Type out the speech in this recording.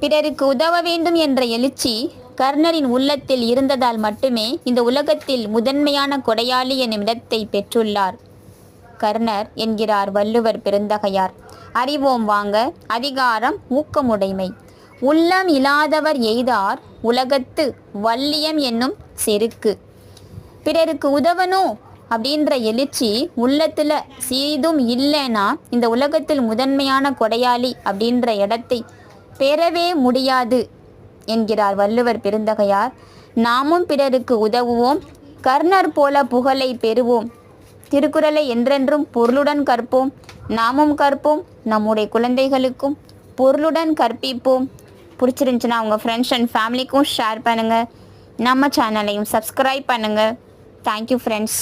பிறருக்கு உதவ வேண்டும் என்ற எழுச்சி கர்ணரின் உள்ளத்தில் இருந்ததால் மட்டுமே இந்த உலகத்தில் முதன்மையான கொடையாளி எனும் இடத்தை பெற்றுள்ளார். கர்ணர் என்கிறார் வள்ளுவர் பெருந்தகையார். அறிவோம் வாங்க அதிகாரம் ஊக்கமுடைமை. உள்ளம் இல்லாதவர் எய்தார் உலகத்து வள்ளியம் என்னும் செருக்கு. பிறருக்கு உதவணும் அப்படின்ற எழுச்சி உள்ளத்துல சிறிதும் இல்லைன்னா இந்த உலகத்தில் முதன்மையான கொடையாளி அப்படின்ற இடத்தை பெறவே முடியாது என்கிறார் வள்ளுவர் பெருந்தகையார். நாமும் பிறருக்கு உதவுவோம் கர்ணர் போல புகழை பெறுவோம். திருக்குறளை என்றென்றும் பொருளுடன் கற்போம் நாமும் கற்போம் நம்முடைய குழந்தைகளுக்கும் பொருளுடன் கற்பிப்போம். பிடிச்சிருந்துச்சுன்னா உங்கள் ஃப்ரெண்ட்ஸ் அண்ட் ஃபேமிலிக்கும் ஷேர் பண்ணுங்கள் நம்ம சேனலையும் சப்ஸ்கிரைப் பண்ணுங்கள் தேங்க்யூ ஃப்ரெண்ட்ஸ்